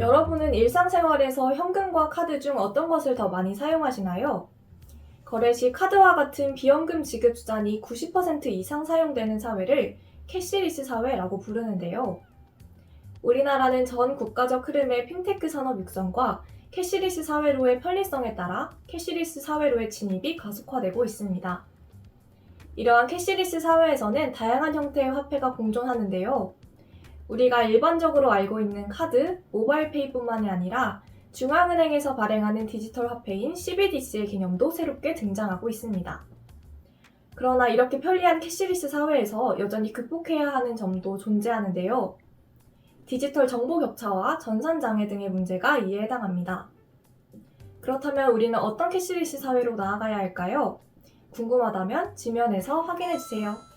여러분은 일상생활에서 현금과 카드 중 어떤 것을 더 많이 사용하시나요? 거래 시 카드와 같은 비현금 지급 수단이 90% 이상 사용되는 사회를 캐시리스 사회라고 부르는데요. 우리나라는 전 국가적 흐름의 핀테크 산업 육성과 캐시리스 사회로의 편리성에 따라 캐시리스 사회로의 진입이 가속화되고 있습니다. 이러한 캐시리스 사회에서는 다양한 형태의 화폐가 공존하는데요. 우리가 일반적으로 알고 있는 카드, 모바일페이뿐만이 아니라 중앙은행에서 발행하는 디지털 화폐인 CBDC의 개념도 새롭게 등장하고 있습니다. 그러나 이렇게 편리한 캐시리스 사회에서 여전히 극복해야 하는 점도 존재하는데요. 디지털 정보 격차와 전산 장애 등의 문제가 이에 해당합니다. 그렇다면 우리는 어떤 캐시리스 사회로 나아가야 할까요? 궁금하다면 지면에서 확인해 주세요.